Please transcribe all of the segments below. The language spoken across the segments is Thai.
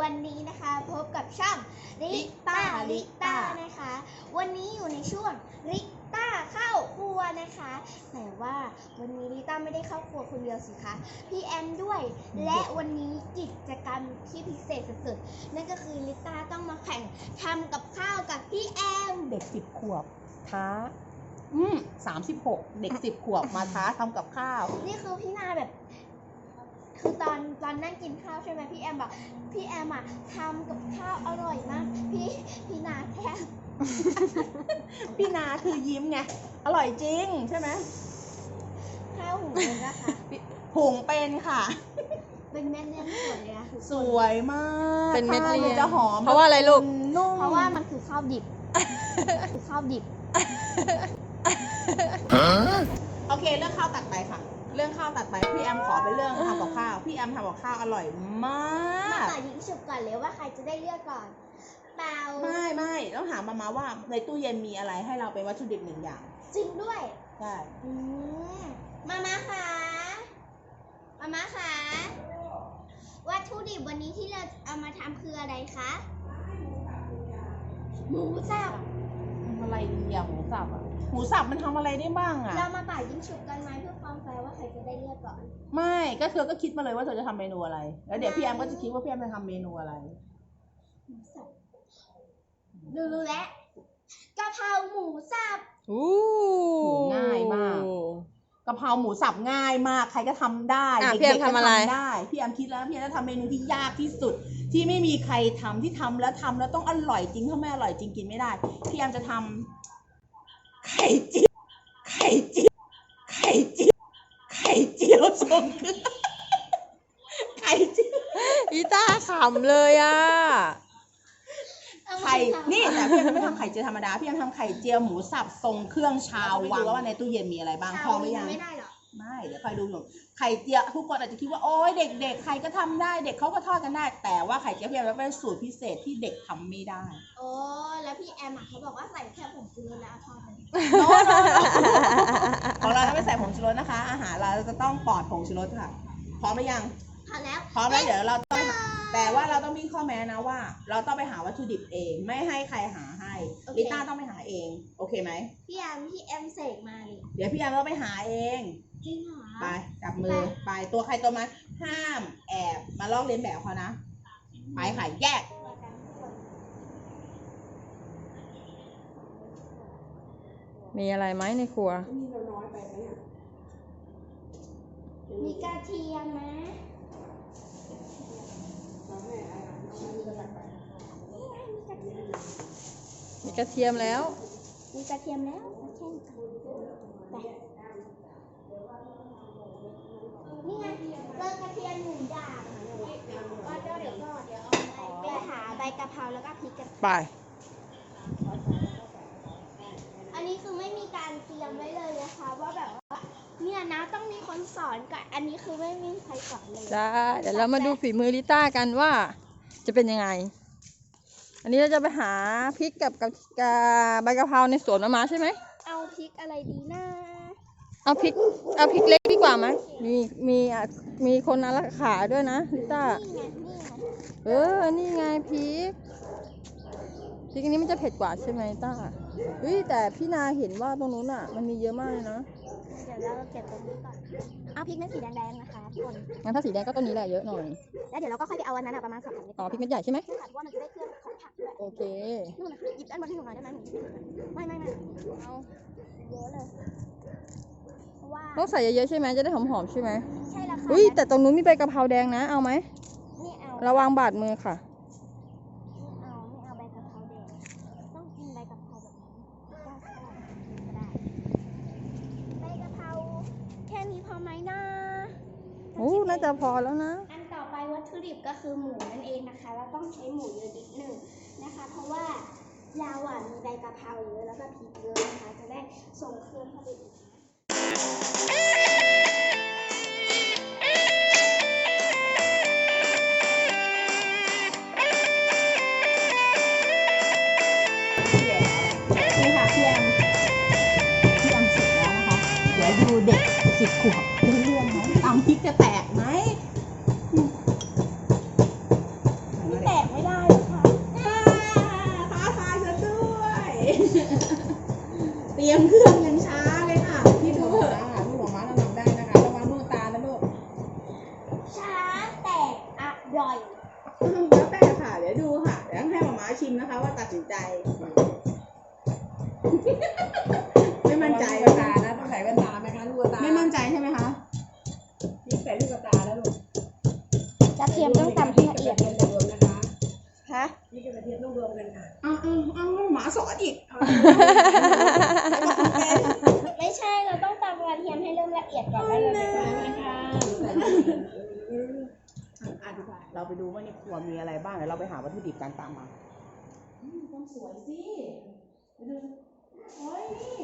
วันนี้นะคะ พบกับช่องริต้าริริต้าต้านะคะ วันนี้อยู่ในช่วงริต้าเข้าครัวนะคะแต่ว่าวันนี้ริต้าไม่ได้เข้าครัวคนเดียวสิคะพี่แอมด้วย และวันนี้กิจกรรมที่พิเศษสุดๆนั่นก็คือริต้าต้องมาแข่งทำกับข้าวกับพี่แอมเด็กสิบขวบท้าอืมสามสิบหกเด็กสิบขวบมาท้าทำกับข้าว นี่คือพี่นาแบบ คือตอนตอนนั่งกินข้าวใช่ไหมพี่แอมบอกพี่แอมอะทำกับข้าวอร่อยมาก พี่พี่นาแทบพี่นาคือยิ้มไง อร่อยจริงใช่ไหมข้าวหุงเลยนะคะหุงเป็นค่ะ เป็นแม่เนื้อสวยเลยอะสวยมากเป็นเม็ดข้าวเรียงจะหอมเพราะว่าอะไรลูกนุ่มเพราะว่ามันคือข้าวดิบคือข้าวดิบ โอเคเรื่องข้าวตัดไปค่ะ เรื่องข้าวตัดไปพี่แอมขอไปเรื่องทำกับข้าวพี่แอมทำกับข้าวอร่อยมามาก ต่อยิงฉุบก่อนเลยว่าใครจะได้เลือกก่อน เปล่าไม่ไม่ต้องถามมามาว่าในตู้เย็นมีอะไรให้เราเป็นวัตถุดิบหนึ่งอย่างจริงด้วยใช่อืมมาม่าคะมาม่าคะวัตถุดิบวันนี้ที่เราเอามาทำคืออะไรคะหมูสับทำอะไรดีอะหมูสับอะหมูสับมันทำอะไรได้บ้างอะเรามาต่อยิงฉุบกัน ได้เลือกก่อนไม่ก็คือก็คิดมาเลยว่าเธอจะทำเมนูอะไร แล้วเดี๋ยวพี่แอมก็จะคิดว่าพี่แอมจะทำเมนูอะไรหมูสับรู้รู้แล้วกะเพราหมูสับอู้โหง่ายมาก กะเพราหมูสับง่ายมาก ใครก็ทำได้อะเด็กพี่แอมๆก็ทำอะไรได้พี่แอมคิดแล้วพี่แอมจะทำเมนูที่ยากที่สุด ที่ไม่มีใครทำที่ทำแล้วทำแล้วต้องอร่อยจริงถ้าไม่อร่อยจริงกินไม่ได้ พี่แอมจะทำไข่เจียวไข่เจียวไข่เจียวไข่ เจียวทรงเครื่องไข่เจียวอีต้าขำเลยอะเอามาไข่ทำนี่แต่พี่แอมไม่ทำไข่เจียวธรรมดาพี่แอมทำไข่เจียวหมูสับทรงเครื่องชาววังว่าในตู้เย็นมีอะไรบ้างพอไหมยังไม่ได้หรอไม่เดี๋ยวคอยดูหนูไข่เจียวทุกคนอาจจะคิดว่าโอ๊ยเด็ก ๆ ใครก็ทำได้เด็กเขาก็ทอดกันได้ แต่ว่าไข่เจียวพี่แอมเป็นสูตรพิเศษที่เด็กทำไม่ได้โอ้แล้วพี่แอมอะเขาบอกว่าใส่แค่ผงชูรสแล้วเอาทอดมัน ของเราจะไม่ใส่ผงชูรสนะคะ อาหารเราจะต้องปลอดผงชูรสค่ะ พร้อมหรือยัง พอแล้วพร้อมแล้วเดี๋ยวเราต้องแต่ว่าเราต้องมีข้อแม้นะว่า เราต้องไปหาวัตถุดิบเอง ไม่ให้ใครหาให้ลิต้าต้องไปหาเอง โอเคไหม พี่แอมพี่แอมเสกมาเลยเดี๋ยวพี่แอมต้องไปหาเอง จริงเหรอ ไปจับมือ ไปตัวใครตัวมันห้ามแอบมาลอกเลียนแบบเขานะ ไปค่ะแยก มีอะไรไหมในครัวมีกระเทียมไหมนี่ไงมีกระเทียม มีกระเทียมแล้ว มีกระเทียมแล้วโอเคไปนี่ไงเจอกระเทียมหนึ่งอย่างก็เดี๋ยวเดี๋ยวก่อนเดี๋ยวเอาไปไปหาใบกะเพราแล้วก็พริกกระไป อันนี้คือไม่มี การเตรียมไว้เลยนะคะ ว่าแบบว่าเนี่ยนะต้องมีคนสอนก่อนอันนี้คือไม่มีใครสอนเลยได้เดี๋ยวเรามาดูฝีมือลิต้ากันว่า จะเป็นยังไง อันนี้เราจะไปหาพริกกับกับกับใบกะเพราในสวนมะม้าใช่ไหมเอาพริกอะไรดีนะเอาพริกเอาพริกเล็กดีกว่าไหมมีมีอะมีคนอารักขาด้วยนะลิต้า นี่ไงนี่ไงเออนี่ไงพริกพ ริกอันนี้มันจะเผ็ดกว่าใช่ไหมต้าเฮ้ยแต่พี่นาเห็นว่าตรงนู้นอะ มันมีเยอะมากเลยนะเดี๋ยวเราเก็บตรงนี้ก่อนเอาพริกเม็ดสีแดงๆนะคะทุกคนงั้นถ้าสีแดงก็ต้นนี้แหละเยอะหน่อย แล้วเดี๋ยวเราก็ค่อยไปเอาอันนั้นอะประมาณสองสามเม็ดอ๋อพริกเม็ดใหญ่ใช่ไหมใช่ค่ะเพราะว่ามันจะได้เครื่องของผักด้วยโอเคนู่นนะคะหยิบอันบนที่หนูมาได้ไหมหนูไม่ไม่ไม่เอาเยอะเลยเพราะว่าต้องใส่เยอะๆใช่ไหมจะได้หอมๆใช่ไหมใช่แล้วค่ะอุ้ยแต่ตรงนู้นมีใบกะเพราแดงนะเอาไหมนี่เอาระวังบาดมือค่ะ ไม่เอาไม่เอาใบกะเพราแดงต้องกินใบกะเพราแบบนี้ก็ได้ก็ได้ใบกะเพราแค่นี้พอไหมนะ โอ้น่าจะพอแล้วนะ อันต่อไปวัตถุดิบก็คือหมูนั่นเองนะคะ เราต้องใช้หมูเยอะนิดหนึ่งนะคะ เพราะว่าเราอะมีใบกะเพราเยอะแล้วก็พริกเยอะนะคะ จะได้ส่งเครื่องเข้าไปอีกนะนี่ค่ะพี่แอมพี่แอมเสร็จแล้วนะคะ เดี๋ยวดูเด็กสิบขวบ พริกจะแตกไหม อีกไม่ใช่เราต้องตำกระเทียมให้เริ่มละเอียดก่อนแล้วเราจะตำนะคะอะดีกว่าเราไปดูว่าในครัวมีอะไรบ้างเดี๋ยวเราไปหาวัตถุดิบกันตามมาอืมต้องสวยสิไปดูโอ้ยนี่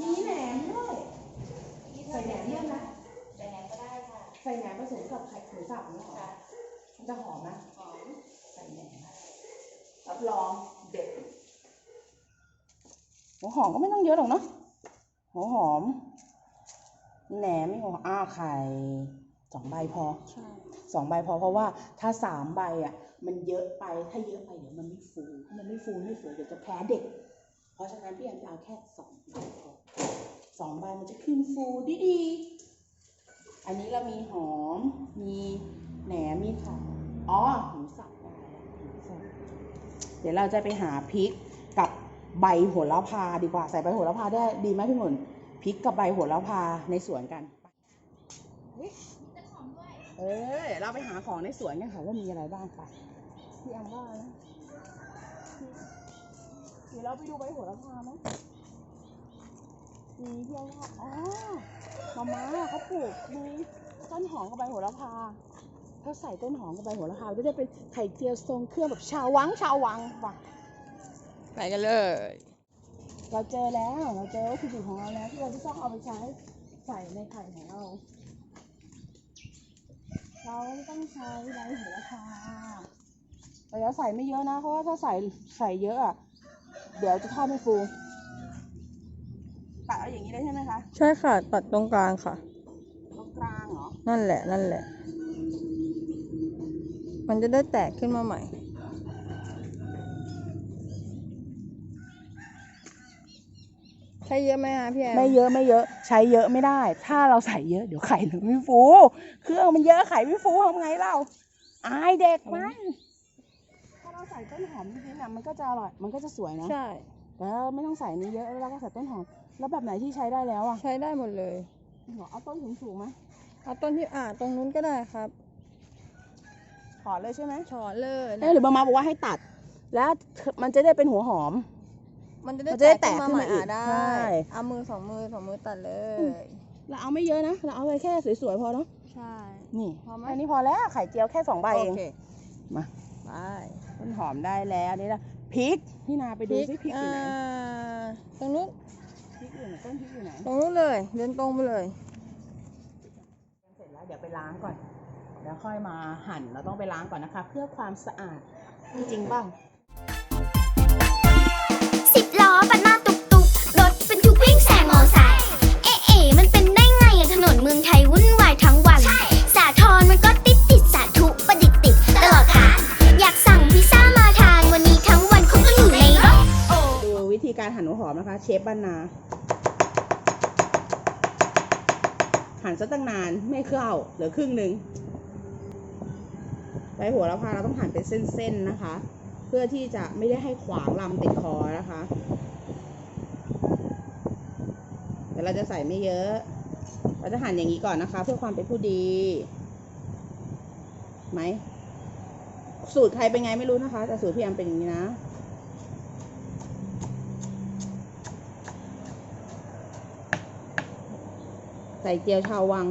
มีแหนมด้วยใส่แหนมเยอะนะแต่ไหนก็ได้ค่ะใส่แหนมผสมกับไข่หมูสับนี่ค่ะมันจะหอมนะหอมใส่แหนมรับรองเด็ด หัวหอมก็ไม่ต้องเยอะหรอกเนาะหัวหอม แหนมไม่หัวอ้าไข่สองใบพอใช่สองใบพอเพราะว่าถ้าสามใบอะ มันเยอะไปถ้าเยอะไปเดี๋ยวมันไม่ฟูถ้ามันไม่ฟูไม่สวยเดี๋ยวจะแพ้เด็ก เพราะฉะนั้นพี่แอมจะเอาแค่สองใบพอสองใบมันจะขึ้นฟูดีดีๆอันนี้เรามีหอม มีแหนมมีไข่อ๋อหมูสับได้แล้วหมูสับเดี๋ยวเราจะไปหาพริกกับ ใบโหระพาดีกว่าใส่ใบโหระพาได้ดีไหมพี่หมุนพริกกับใบโหระพาในสวนกันเออเราไปหาของในสวนกันค่ะว่ามีอะไรบ้างไปพี่อังว่านะเดี๋ยวเราไปดูใบโหระพาไหมมีพี่อังว่าอ๋อมาม่าเขาปลูกมีต้นหอมกับใบโหระพาถ้าใส่ต้นหอมกับใบโหระพาจะได้เป็นไข่เจียวทรงเครื่องแบบชาววังชาววังว่ะ ไปกันเลย เราเจอแล้ว เราเจอวัตถุดิบของเราแล้วที่เราจะต้องเอาไปใช้ใส่ในไข่ของเรา เราต้องใช้ใบโหระพาแต่เราใส่ไม่เยอะนะ เพราะว่าถ้าใส่ใส่เยอะอะเดี๋ยวจะทอดไม่ฟูตัดเอาอย่างนี้ได้ใช่ไหมคะ ใช่ค่ะ ตัดตรงกลางค่ะ ตรงกลางเหรอ นั่นแหละ นั่นแหละ มันจะได้แตกขึ้นมาใหม่ ใช่เยอะไหมคะพี่แอมไม่เยอะไม่เยอะ ใช้เยอะไม่ได้ ถ้าเราใส่เยอะเดี๋ยวไข่มันไม่ฟูเครื่องมันเยอะไข่ไม่ฟูทำไงเราอายเด็กมันถ้าเราใส่ต้นหอมจริงๆอะมันก็จะอร่อยมันก็จะสวยนะใช่แล้วไม่ต้องใส่นี้เยอะแล้วเราก็ใส่ต้นหอมแล้วแบบไหนที่ใช้ได้แล้วอะใช้ได้หมดเลยเหรอเอาต้นสูงสูงๆไหมเอาต้นที่อ่าตรงนู้นก็ได้ครับถอนเลยใช่ไหมถอนเลยเอ้ยหรือบางมาบอกว่าให้ตัด แล้วมันจะได้เป็นหัวหอม มันจะได้มันจะได้แตกขึ้นมาใหม่แตกขึ้นมาอีกอ่าได้ใช่ เอามือสองมือสองมือตัดเลย เราเอาไม่เยอะนะ เราเอาไปแค่สวยๆพอเนาะ ใช่ นี่พอไหม อันนี้พอแล้วไข่เจียวแค่สองใบโอเองเคมา ไปต้นหอมได้แล้วอันนี่ละพริกพี่นาไปดูซิพริกอยู่ไหนอ่าตรงนู้นพริกอยู่ไหนต้นพริกอยู่ไหน ตรงนู้นเลยเดินตรงไปเลย เสร็จแล้วเดี๋ยวไปล้างก่อน แล้วค่อยมาหั่นเราต้องไปล้างก่อนนะคะ เพื่อความสะอาดจริงเปล่า ซะตั้งนานไม่เข้าเหลือครึ่งหนึ่งใบหัวละพาเราต้องหั่นเป็นเส้นๆนะคะ เพื่อที่จะไม่ได้ให้ขวางลำติดคอนะคะเดี๋ยวเราจะใส่ไม่เยอะ เราจะหั่นอย่างนี้ก่อนนะคะ เพื่อความเป็นผู้ดีไหมสูตรใครเป็นไงไม่รู้นะคะ แต่สูตรพี่แอมเป็นอย่างนี้นะ ส่เจียวชาววัง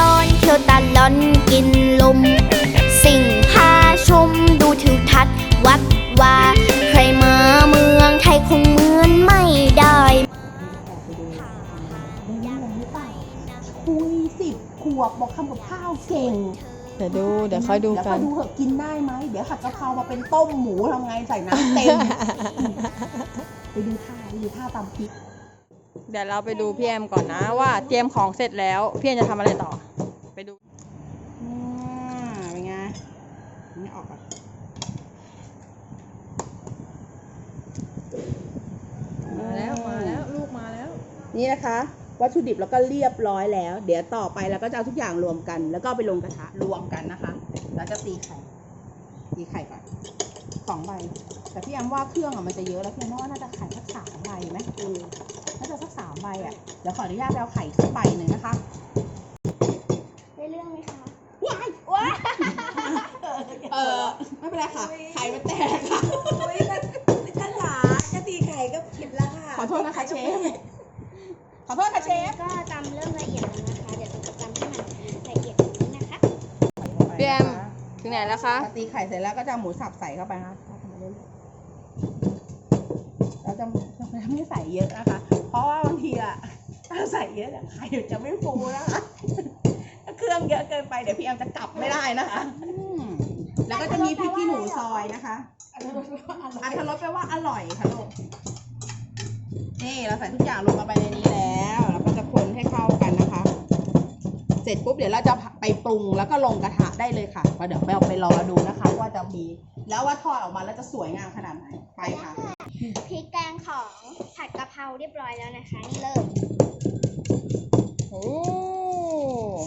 ตอนเที่ยวตะลอนกินลม สิ่งพาชมดูทิวทัศน์วัดว่า ใครมาเมืองไทยคงเหมือนไม่ได้คุยสิบขวบบอกทำกับข้าวเก่งเดี๋ยวดู เดี๋ยวค่อยดูเดี๋ยวกัค่อนยดูเหอะกินได้ไหม เดี๋ยวผัดกะเพรามาเป็นต้มหมูทำไงใส่น้ำเต็ม ไปดูท่าไปดูท่าตำพริก เดี๋ยวเราไปดูพี่แอมก่อนนะว่าเตรียมของเสร็จแล้วพี่แอมจะทำอะไรต่อ ไปดูอ่าเป็นไงนี่ออกก่อนมาแล้วมาแล้วลูกมาแล้ว นี่นะคะ วัตถุดิบแล้วก็เรียบร้อยแล้ว เดี๋ยวต่อไปเราก็จะเอาทุกอย่างรวมกัน แล้วก็เอาไปลงกระทะรวมกันนะคะเราจะตีไข่ตีไข่ก่อน สองใบ แต่พี่แอมว่าเครื่องอะมันจะเยอะแล้วพี่แอมว่าน่าจะไข่สักสามใบไหมอืมน่าจะสักสามใบอะเดี๋ยวขออนุญาตไปเอาไข่สักใบหนึ่งนะคะ ได้เรื่องไหมคะว้ายว้าเออไม่เป็นไรค่ะ ไข่มันแตกค่ะโอ้ยท่านหลาจะตีไข่ก็ผิดแล้วค่ะ ขอโทษนะคะเชฟ ขอโทษค่ะเชฟ ก็ตำเริ่มละเอียดแล้วนะคะ เดี๋ยวเราจะตำให้มันละเอียดอย่างนี้นะคะ พี่แอม ถึงไหนแล้วคะพอตีไข่เสร็จแล้วก็จะเอาหมูสับใส่เข้าไปนะคะเราจะเราจะไม่ใส่เยอะนะคะ เพราะว่าบางทีอะถ้าใส่เยอะอะไข่จะไม่ฟูนะคะถ้าเครื่องเยอะเกินไปเดี๋ยวพี่แอมจะกลับไม่ได้นะคะอืมแล้วก็จะมีพริกขี้หนูซอยนะคะอันทรสแปลว่าอร่อยค่ะลูกนี่เราใส่ทุกอย่างลงมาไปในนี้แล้วเราก็จะคนให้เข้ากันนะคะ เสร็จปุ๊บเดี๋ยวเราจะไปปรุงแล้วก็ลงกระทะได้เลยค่ะก็เดี๋ยวไปเอาไปรอดูนะคะ ว่าจะมี แล้วว่าทอดออกมาแล้วจะสวยงามขนาดไหนไปค่ะพริกแกงของผัดกะเพราเรียบร้อยแล้วนะคะ นี่เลยโอ้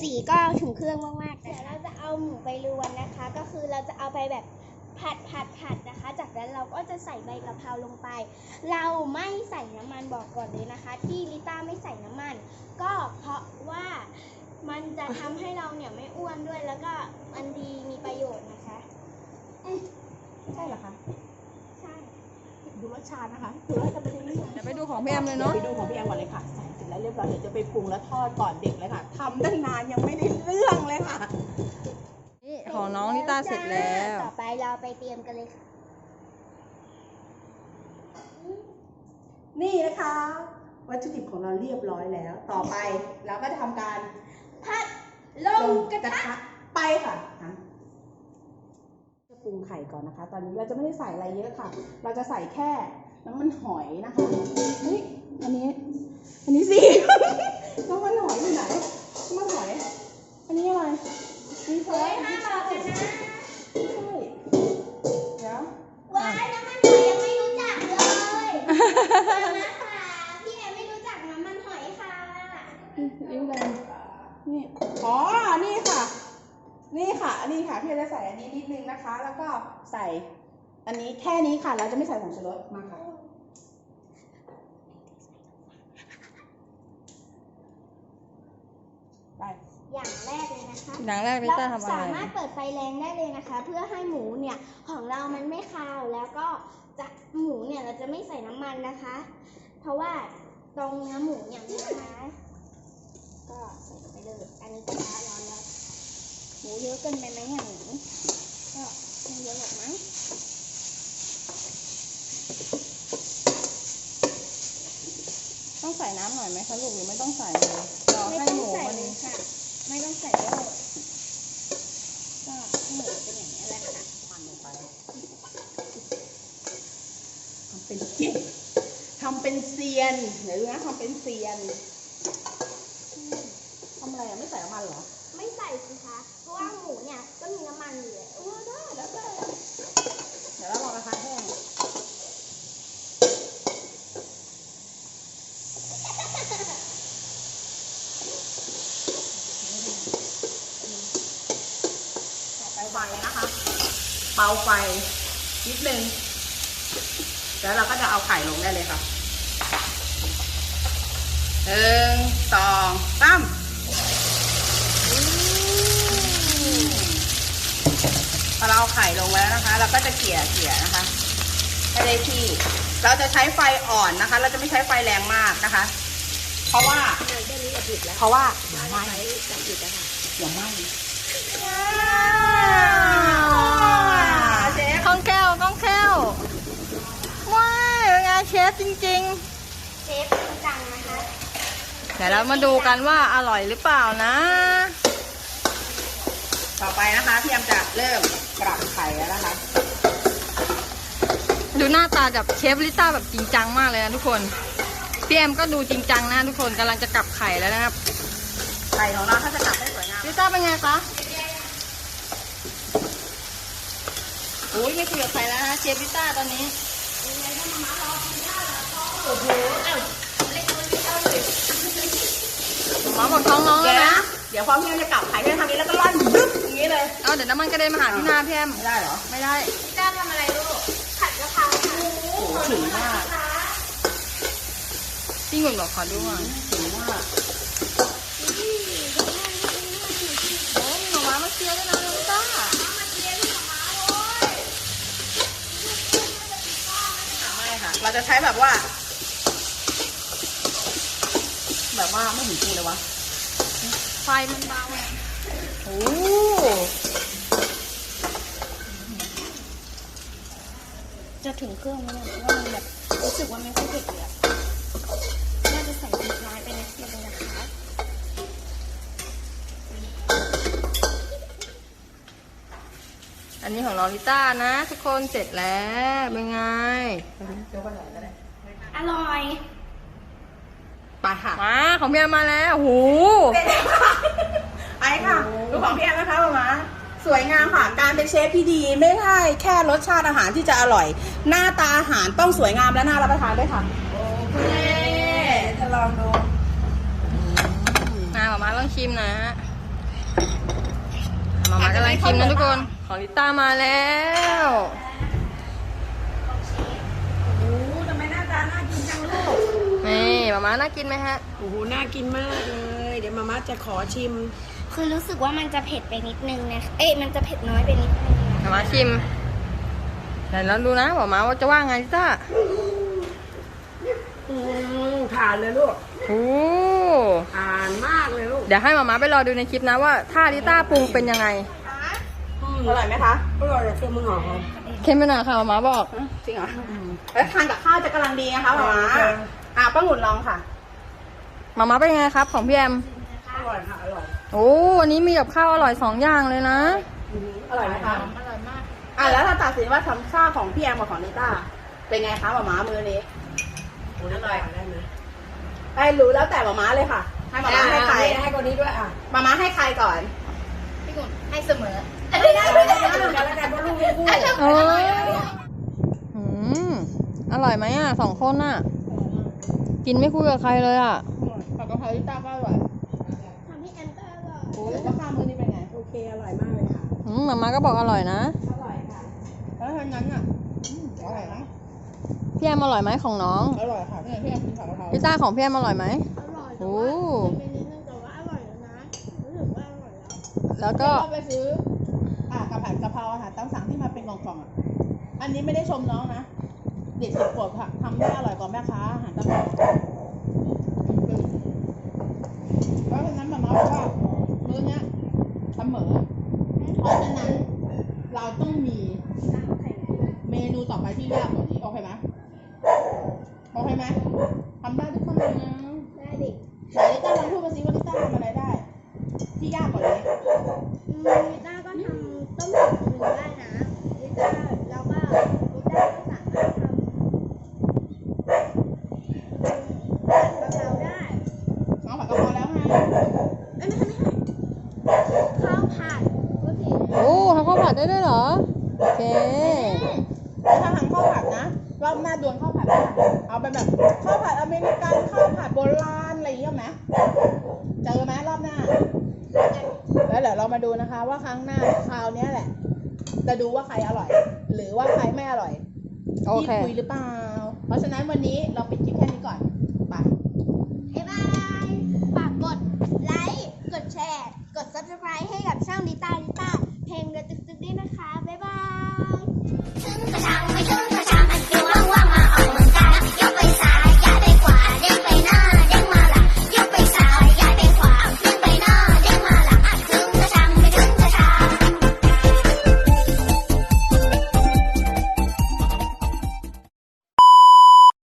สีก็ถึงเครื่องมากๆเดี๋ยวเราจะเอาหมูไปรวนนะคะ ก็คือเราจะเอาไปแบบผัดผัดผัดนะคะ จากนั้นเราก็จะใส่ใบกะเพราลงไป เราไม่ใส่น้ำมันบอกก่อนเลยนะคะ ที่ลิต้าไม่ใส่น้ำมัน ก็เพราะว่า มันจะทำให้เราเนี่ยไม่อ้วนด้วยแล้วก็มันดีมีประโยชน์นะคะใช่เหรอคะ ใช่ ดูรสชาตินะคะดูแล้วจะไม่ได้เรื่องเดี๋ยวไปดูของพี่แอมเลยเนาะ ไปดูของพี่แอมก่อนเลยค่ะใส่เสร็จแล้วเรียบร้อยเดี๋ยวจะไปปรุงแล้วทอดก่อนเด็กเลยค่ะทำตั้งนานยังไม่ได้เรื่องเลยค่ะ นี่ของน้องนิต้าเสร็จแล้ว ต่อไปเราไปเตรียมกันเลยค่ะนี่นะคะ วัตถุดิบของเราเรียบร้อยแล้ว ต่อไปเราก็จะทำการ ผัดลงกระทะไปค่ะอะจะปรุงไข่ก่อนนะคะ ตอนนี้เราจะไม่ได้ใส่อะไรเยอะค่ะ เราจะใส่แค่น้ำมันหอยนะคะเฮ้ยอันนี้ อันนี้สิน้ำมันหอยอยู่ไหนน้ำมันหอย อันนี้อะไรนี่ใช่เฮ้ยห้ามบอกกันนะไม่ใช่เดี๋ยวว้ายน้ำมันหอยยังไม่รู้จักเลยนะคะพี่แอนไม่รู้จักน้ำมันหอยค่ะ ยิ้มเลย นี่อ๋อ นี่ค่ะ นี่ค่ะอันนี้ค่ะพี่จะใส่อันนี้นิดนึงนะคะ แล้วก็ใส่ อันนี้แค่นี้ค่ะ เราจะไม่ใส่ผงชูรสมาค่ะไปอย่างแรกเลยนะคะอย่างแรกลิเราต้าทำอะไร สามารถเปิดไฟแรงได้เลยนะคะ เพื่อให้หมูเนี่ยของเรามันไม่คาวแล้วก็จะหมูเนี่ยเราจะไม่ใส่น้ำมันนะคะ เพราะว่าตรงเนื้อหมูอย่างนี้นะคะก็ใส่ไป เลยอันนี้กระทะร้อนแล้วหมูเยอะเกินไปไหมอะหมูก็ไม่เยอะหรอกมั้งต้องใส่น้ำหน่อยไหมคะลูกหรือไม่ต้องใส่เลยรอให้หมูมันค่ะ ไม่ต้องใส่เยอะก็หมูเป็นอย่างนี้แหละค่ะมันลงไปทำเป็นเก่งทำเป็นเซียนเดี๋ยวนะทำเป็นเซียนทำอะไรอะ ไม่ใส่น้ำมันเหรอ ไม่ใส่สิคะ เพราะว่าหมูเนี่ยก็มีน้ำมันอยู่แล้ว เออได้แล้วแต่เดี๋ยวเรารอกระทะแห้งต่อไปไฟนะคะเบาไฟ นิดนึง แล้วเราก็จะเอาไข่ลงได้เลยค่ะหนึ่งสองสามพอเราเอาไข่ลงแล้วนะคะ เราก็จะเกลี่ยเกลี่ยนะคะให้ได้ที่ เราจะใช้ไฟอ่อนนะคะ เราจะไม่ใช้ไฟแรงมากนะคะ เพราะว่าเพราะว่าเดี๋ยวไหม้เดี๋ยวไหม้เชฟคล่องแค ล่วคล่องแคล่วว้ายเป็นไงเชฟจริง เชฟจริงจังนะคะ ๆ เดี๋ยวเรามาดูกันว่าอร่อยหรือเปล่านะ ต่อไปนะคะพี่แอมจะเริ่มปรับไข่แล้วนะคะ ดูหน้าตาแบบเชฟลิต้าแบบจริงจังมากเลยนะทุกคน พี่แอมก็ดูจริงจังนะทุกคนกำลังจะกลับไข่แล้วนะครับ ไข่ของเราถ้าจะกลับได้สวยงามลิต้าเป็นไงคะ อ้ยไม่คุยกับใครแล้วนะเชฟลิต้าตอนนี้หมาบอกท้องน้องแล้วนะเดี๋ยวพอพี่แอมจะกลับไข่พี่แอมทำนี้แล้วก็ร่อนบึ๊บอย่างนี้เลยเอาเดี๋ยวน้ำมันกระเด็นมาหาที่หน้าพี่แอมไม่ได้เหรอไม่ได้ลิต้าทำอะไรลูกผัดกะเพราค่ะโอ้โหถึงมากพี่หนุ่มบอกขอดูก่อนถึงมากโอ้มีหน่อไม้มาเชียร์ด้วยนะลิต้า ไม่ค่ะ เราจะใช้แบบว่า แบบว่าไม่ถึงปูเลยวะ ไฟมันเบาโอ้จะถึงเครื่องแล้วเนี่ยเพราะว่ามันแบบรู้สึกว่าไม่ค่อยเผ็ดเลยอะน่าจะใส่พริกน้อยไปนิดเดียวเลยนะคะ อั นนี้ของน้องลิต้านะ ทุกคนเสร็จแล้วเป็นไงอร่อยไปค่ะมาของพี่แอมมาแล้วโหไอ้ค่ะดูของพี่แอมนะคะมามาสวยงามค่ะ การเป็นเชฟที่ดีไม่ใช่แค่รสชาติอาหารที่จะอร่อย หน้าตาอาหารต้องสวยงามและน่ารับประทานด้วยค่ะโอเคจะลองดูมาหมามาลองชิมนะหมามาก็ลังชิมนะทุกคน ของลิต้ามาแล้วโอ้ทำไมหน้าตาน่ากินจังลูก นี่หมามาน่ากินไหมฮะ โอ้โห น่ากินมากเลย เดี๋ยวมาม่าจะขอชิม คือรู้สึกว่ามันจะเผ็ดไปนิดนึงนะ เอ๊ะมันจะเผ็ดน้อยไปนิดนึงนะหมามาชิมเดี๋ยวเราดูนะหมามาว่าจะว่าไงลิต้าอืมผ่านเลยลูก โอ้ผ่านมากเลยลูก เดี๋ยวให้หมามาไปรอดูในคลิปนะว่า ถ้าลิต้าปรุงเป็นยังไง อร่อยไหมคะ อร่อยเลยเค็มมึงหอมเค็มไปหน่อยค่ะหมามาบอก จริงเหรอแล้วทานกับข้าวจะกำลังดีนะคะหมามาอะป้าหมุนลองค่ะหมามาเป็นยังไงครับ ของพี่แอม อร่อยค่ะ อร่อย โอ้วันนี้มีกับข้าวอร่อยสองอย่างเลยนะ อร่อยไหมคะ อร่อยมาก อะแล้วถ้าตัดสินว่าทำข้าวของพี่แอมกับของนิต้า เป็นไงคะหมาม้ามือนี้อร่อยได้ไหมไอ้รู้แล้วแต่หมาม้าเลยค่ะ ให้หมาม้าให้ใครให้คนนี้ด้วยอะหมาม้าให้ใครก่อนให้เสมอ ไม่ได้ไม่ได้ไม่ได้แล้วกันเพราะลูกไม่พูดเอออืมอร่อยไหมอะสองคนอะ กินไม่คุยกับใครเลยอะผักกะเพราลิต้าก็อร่อยทำให้แอมก็อร่อยโอ้แล้วก็ข้าวมือนี้เป็นไง โอเค อร่อยมากเลยค่ะอืมหมามาก็บอกอร่อยนะ อร่อยค่ะ แล้วทั้งนั้นอะอืมอร่อยนะพี่แอมอร่อยไหมของน้อง อร่อยค่ะพี่แอมพี่แอมกินผักกะเพราพิซซ่าของพี่แอมอร่อยไหมอร่อยโอ้เป็นนิดนึงแต่ว่าอร่อยแล้วนะรู้สึกว่าอร่อยแล้วแล้วก็ก็ไปซื้ออะ กะเพรากะเพราอาหารตามสั่งที่มาเป็นกล่องๆอะอันนี้ไม่ได้ชมน้องนะ เด็กสิบขวบค่ะทำได้อร่อยกว่าแม่ค้าอาหารตามสั่งเพราะฉะนั้นหมาม่าบอกว่ามื้อเนี้ยเสมอ เพราะฉะนั้นเราต้องมีเมนูต่อไปที่ยากกว่านี้โอเคไหมโอเคไหมทำได้ทุกคนเลยนะได้ดิไหนลิต้าลองพูดมาสิว่าลิต้าทำอะไรได้ ที่ยากกว่า คราวเนี้ยแหละ จะดูว่าใครอร่อย หรือว่าใครไม่อร่อยโอที่เค คุยหรือเปล่า เพราะฉะนั้นวันนี้เราปิดคลิปแค่นี้ก่อนไปบ๊ายบาย ฝากกดไลค์ กดแชร์ กด subscribe ให้กับช่องนิต้านิต้าเพลงเดือดตึ๊ๆด้วยนะคะ